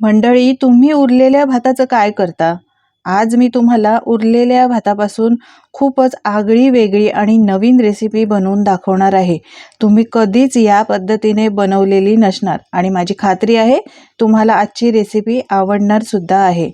मंडळी तुम्ही उरलेल्या भाताचं काय करता? आज मी तुम्हाला उरलेल्या भातापासून खूपच आगळी वेगळी आणि नवीन रेसिपी बनवून दाखवणार आहे. तुम्ही कधीच या पद्धतीने बनवलेली नसणार. आणि माझी खात्री आहे तुम्हाला आजची रेसिपी आवडणार सुद्धा आहे.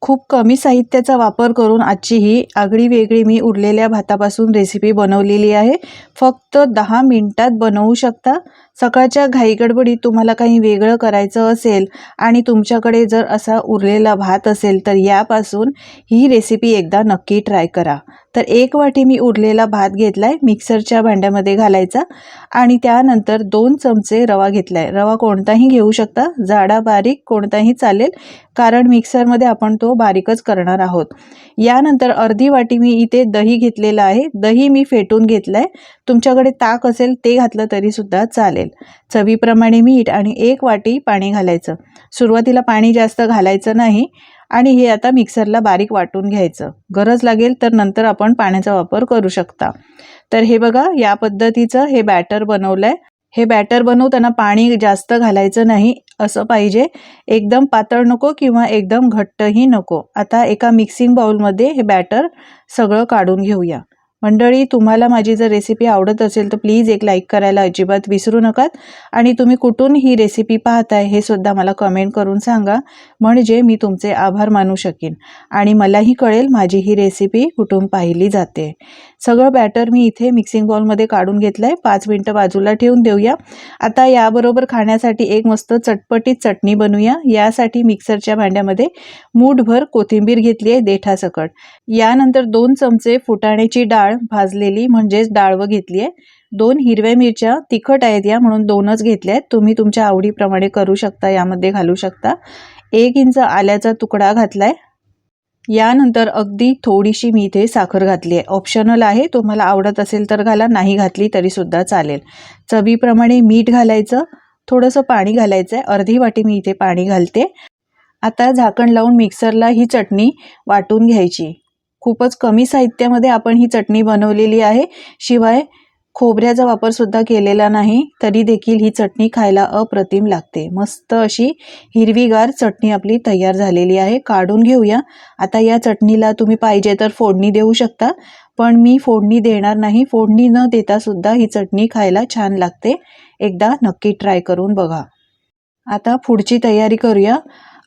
खूप कमी साहित्याचा वापर करून आजची ही आगळी वेगळी मी उरलेल्या भातापासून रेसिपी बनवलेली आहे. फक्त दहा मिनटात बनवू शकता? सकाळच्या घाईगडबडीत तुम्हाला काही वेगळं करायचं असेल आणि तुमच्याकडे जर असा उरलेला भात असेल तर यापासून ही रेसिपी एकदा नक्की ट्राय करा. तर एक वाटी मी उरलेला भात घेतला आहे मिक्सरच्या भांड्यामध्ये घालायचा आणि त्यानंतर दोन चमचे रवा घेतला आहे रवा कोणताही घेऊ शकता जाडा बारीक कोणताही चालेल कारण मिक्सरमध्ये आपण तो बारीकच करणार आहोत. यानंतर अर्धी वाटी मी इथे दही घेतलेलं आहे. दही मी फेटून घेतलं आहे तुमच्याकडे ताक असेल ते घातलं तरीसुद्धा चालेल. चवीप्रमाणे मीठ आणि एक वाटी पाणी घालायचं. सुरुवातीला पाणी जास्त घालायचं नाही आणि हे आता मिक्सरला बारीक वाटून घ्यायचं. गरज लागेल तर नंतर आपण पाण्याचा वापर करू शकता. तर हे बघा या पद्धतीचं हे बॅटर बनवलं आहे हे बॅटर बनवताना पाणी जास्त घालायचं नाही असं पाहिजे. एकदम पातळ नको किंवा एकदम घट्टही नको. आता एका मिक्सिंग बाउलमध्ये हे बॅटर सगळं काढून घेऊया. मंडळी तुम्हाला माझी जर रेसिपी आवडत असेल तर प्लीज एक लाईक करायला अजिबात विसरू नकात. आणि तुम्ही कुठून ही रेसिपी पाहताय हे सुद्धा मला कमेंट करून सांगा. म्हणजे मी तुमचे आभार मानू शकेन. आणि मलाही कळेल माझी ही रेसिपी कुठून पाहिली जाते. सगळं बॅटर मी इथे मिक्सिंग बॉलमध्ये काढून घेतलं आहे पाच मिनटं बाजूला ठेवून देऊया. आता याबरोबर खाण्यासाठी एक मस्त चटपटीत चटणी बनवूया. यासाठी मिक्सरच्या भांड्यामध्ये मूठभर कोथिंबीर घेतली आहे देठासकट. यानंतर दोन चमचे फुटाण्याची डाळ डाळ भाजलेली म्हणजेच डाळवं घेतली आहे. दोन हिरव्या मिरच्या तिखट आहेत या म्हणून दोनच घेतल्या आहेत. तुम्ही तुमच्या आवडीप्रमाणे करू शकता यामध्ये घालू शकता. एक इंच आल्याचा तुकडा घातलाय. यानंतर अगदी थोडीशी मी इथे साखर घातली आहे. ऑप्शनल आहे तुम्हाला आवडत असेल तर घाला नाही घातली तरीसुद्धा चालेल. चवीप्रमाणे मीठ घालायचं थोडंसं पाणी घालायचं आहे अर्धी वाटी मी इथे पाणी घालते. आता झाकण लावून मिक्सरला ही चटणी वाटून घ्यायची. खूपच कमी साहित्यामध्ये आपण ही चटणी बनवलेली आहे. शिवाय खोबऱ्याचा वापरसुद्धा केलेला नाही तरी देखील ही चटणी खायला अप्रतिम लागते. मस्त अशी हिरवीगार चटणी आपली तयार झालेली आहे. काढून घेऊया. आता या चटणीला तुम्ही पाहिजे तर फोडणी देऊ शकता पण मी फोडणी देणार नाही. फोडणी न देता सुद्धा ही चटणी खायला छान लागते. एकदा नक्की ट्राय करून बघा. आता पुढची तयारी करूया.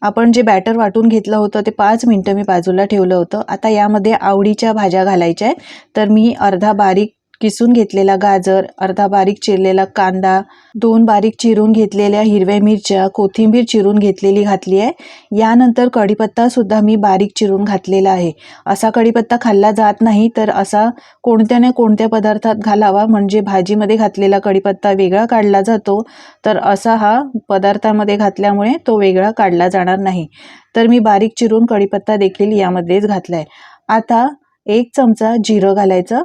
आपण जे बॅटर वाटून घेतलं होतं ते पाच मिनटं मी बाजूला ठेवलं होतं. आता यामध्ये आवडीच्या भाज्या घालायच्या आहेत. तर मी अर्धा बारीक किसून घेतलेला गाजर अर्धा बारीक चिरलेला कांदा दोन बारीक चिरून घेतलेल्या हिरव्या मिरच्या कोथिंबीर चिरून घेतलेली घातली आहे. यानंतर कढीपत्ता सुद्धा मी बारीक चिरून घातलेला आहे. असा कढीपत्ता खाल्ला जात नाही तर असा कोणत्या ना कोणत्या पदार्थात घालावा म्हणजे भाजीमध्ये घातलेला कढीपत्ता वेगळा काढला जातो तर असा हा पदार्थामध्ये घातल्यामुळे तो वेगळा काढला जाणार नाही. तर मी बारीक चिरून कढीपत्ता देखील यामध्येच घातला आहे आता एक चमचा जिरं घालायचं.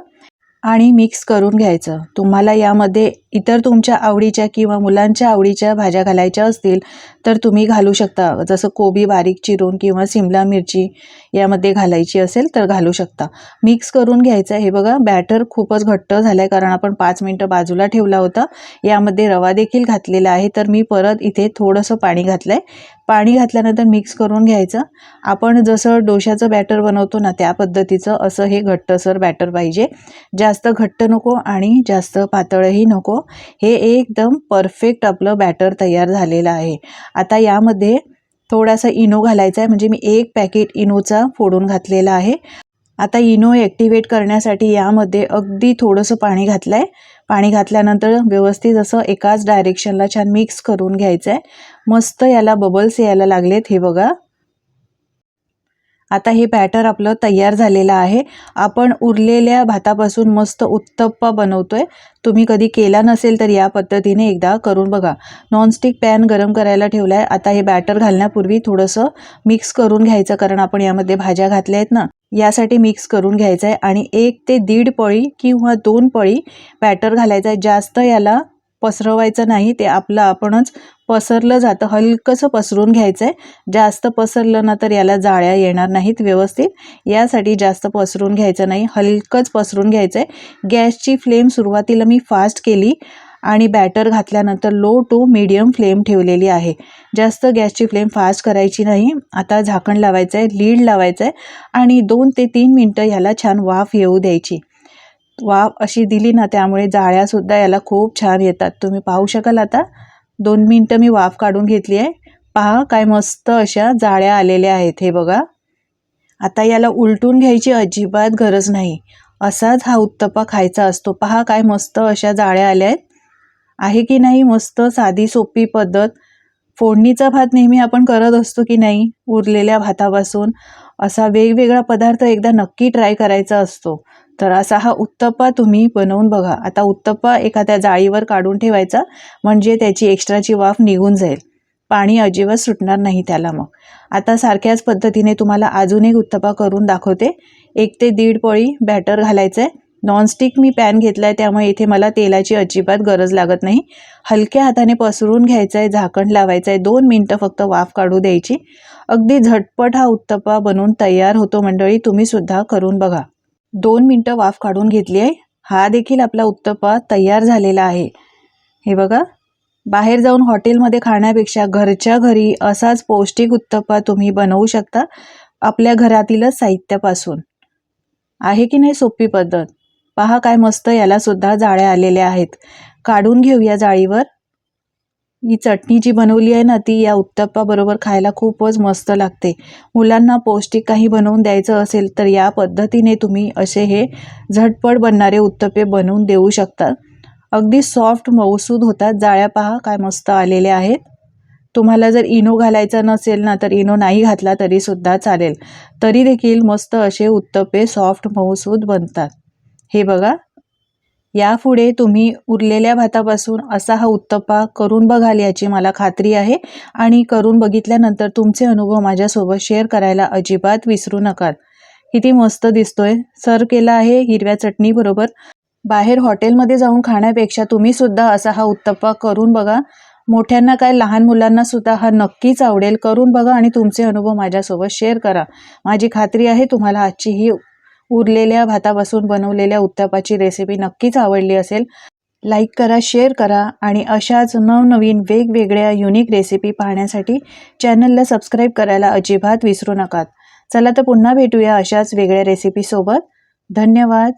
आणि मिक्स करून घ्यायचं. तुम्हाला यामध्ये इतर तुमच्या आवडीच्या किंवा मुलांच्या आवडीच्या भाज्या घालायच्या असतील तर तुम्ही घालू शकता. जसं कोबी बारीक चिरून किंवा सिमला मिरची यामध्ये घालायची असेल तर घालू शकता. मिक्स करून घ्यायचं. हे बघा बॅटर खूपच घट्ट झालं आहे कारण आपण पाच मिनटं बाजूला ठेवला होता. यामध्ये रवा देखील घातलेला आहे. तर मी परत इथे थोडंसं पाणी घातलं आहे पाणी घातल्यानंतर मिक्स करून घ्यायचं. आपण जसं डोशाचं बॅटर बनवतो ना त्या पद्धतीचं असं हे घट्टसर बॅटर पाहिजे. जास्त जास्त घट्ट नको आणि जास्त पातळही नको. हे एकदम परफेक्ट आपलं बॅटर तयार झालेलं आहे. आता यामध्ये थोडासा इनो घालायचा आहे. म्हणजे मी एक पॅकेट इनोचा फोडून घातलेला आहे. आता इनो ॲक्टिवेट करण्यासाठी यामध्ये अगदी थोडंसं पाणी घातलं आहे पाणी घातल्यानंतर व्यवस्थित असं एकाच डायरेक्शनला छान मिक्स करून घ्यायचं आहे मस्त याला बबल्स यायला लागलेत हे बघा. आता हे बॅटर आपलं तयार झालेलं आहे. आपण उरलेल्या भातापासून मस्त उत्तप्पा बनवतोय. तुम्ही कधी केला नसेल तर या पद्धतीने एकदा करून बघा. नॉनस्टिक पॅन गरम करायला ठेवला आहे आता हे बॅटर घालण्यापूर्वी थोडंसं मिक्स करून घ्यायचं कारण आपण यामध्ये भाज्या घातल्या आहेत ना. यासाठी मिक्स करून घ्यायचं आहे आणि एक ते दीड पळी किंवा दोन पळी बॅटर घालायचं आहे जास्त याला पसरवायचं नाही ते आपलं आपणच पसरलं जातं. हलकंसं पसरून घ्यायचं आहे जास्त पसरलं ना तर याला जाळ्या येणार नाहीत व्यवस्थित. यासाठी जास्त पसरून घ्यायचं नाही हलकंच पसरून घ्यायचं आहे गॅसची फ्लेम सुरुवातीला मी फास्ट केली आणि बॅटर घातल्यानंतर लो टू मीडियम फ्लेम ठेवलेली आहे. जास्त गॅसची फ्लेम फास्ट करायची नाही. आता झाकण लावायचं आहे लीड लावायचं आहे आणि दोन ते तीन मिनटं याला छान वाफ येऊ द्यायची. वाफ अशी दिली ना त्यामुळे जाळ्यासुद्धा याला खूप छान येतात. तुम्ही पाहू शकाल आता. दोन मिनटं मी वाफ काढून घेतली आहे. पहा काय मस्त अशा जाळ्या आलेल्या आहेत हे बघा. आता याला उलटून घ्यायची अजिबात गरज नाही. असाच हा उत्तप्पा खायचा असतो. पहा काय मस्त अशा जाळ्या आल्या आहेत. आहे की नाही? मस्त साधी सोपी पद्धत. फोडणीचा भात नेहमी आपण करत असतो की नाही? उरलेल्या भातापासून असा वेगवेगळा पदार्थ एकदा नक्की ट्राय करायचा असतो. तर असा हा उत्तप्पा तुम्ही बनवून बघा. आता उत्तप्पा एखाद्या जाळीवर काढून ठेवायचा म्हणजे त्याची एक्स्ट्राची वाफ निघून जाईल. पाणी अजिबात सुटणार नाही त्याला मग. आता सारख्याच पद्धतीने तुम्हाला अजून एक उत्तप्पा करून दाखवते. एक ते दीड पळी बॅटर घालायचं आहे नॉनस्टिक मी पॅन घेतला आहे त्यामुळे इथे मला तेलाची अजिबात गरज लागत नाही. हलक्या हाताने पसरून घ्यायचं आहे झाकण लावायचं आहे दोन मिनटं फक्त वाफ काढू द्यायची. अगदी झटपट हा उत्तप्पा बनवून तयार होतो मंडळी तुम्हीसुद्धा करून बघा. दोन मिनटं वाफ काढून घेतली आहे. हा देखील आपला उत्तप्पा तयार झालेला आहे. हे बघा. बाहेर जाऊन हॉटेलमध्ये खाण्यापेक्षा घरच्या घरी असाच पौष्टिक उत्तप्पा तुम्ही बनवू शकता आपल्या घरातीलच साहित्यापासून. आहे की नाही सोपी पद्धत? पहा काय मस्त याला सुद्धा जाळ्या आलेल्या आहेत. काढून घेऊया जाळीवर. ही चटणी जी बनवली आहे ना ती या उत्तप्पाबरोबर खायला खूपच मस्त लागते. मुलांना पौष्टिक काही बनवून द्यायचं असेल तर या पद्धतीने तुम्ही असे हे झटपट बनणारे उत्तप्पे बनवून देऊ शकता. अगदी सॉफ्ट मऊसूद होतात. जाळ्या पहा काय मस्त आलेल्या आहेत. तुम्हाला जर इनो घालायचा नसेल ना तर इनो नाही घातला तरीसुद्धा चालेल. तरी देखील मस्त असे उत्तप्पे सॉफ्ट मऊसूद बनतात. हे बघा यापुढे तुम्ही उरलेल्या भातापासून असा हा उत्तप्पा करून बघाल याची मला खात्री आहे. आणि करून बघितल्यानंतर तुमचे अनुभव माझ्यासोबत शेअर करायला अजिबात विसरू नका. किती मस्त दिसतोय. सर्व केला आहे हिरव्या चटणीबरोबर बाहेर हॉटेलमध्ये जाऊन खाण्यापेक्षा तुम्ही सुद्धा असा हा उत्तप्पा करून बघा. मोठ्यांना काय लहान मुलांना सुद्धा हा नक्कीच आवडेल. करून बघा आणि तुमचे अनुभव माझ्यासोबत शेअर करा. माझी खात्री आहे तुम्हाला आजची ही उरलेल्या भातापासून बनवलेल्या उत्तापाची रेसिपी नक्कीच आवडली असेल. लाईक करा शेअर करा आणि अशाच नवनवीन वेगवेगळ्या युनिक रेसिपी पाहण्यासाठी चॅनलला सबस्क्राईब करायला अजिबात विसरू नका. चला तर पुन्हा भेटूया अशाच वेगळ्या रेसिपीसोबत धन्यवाद.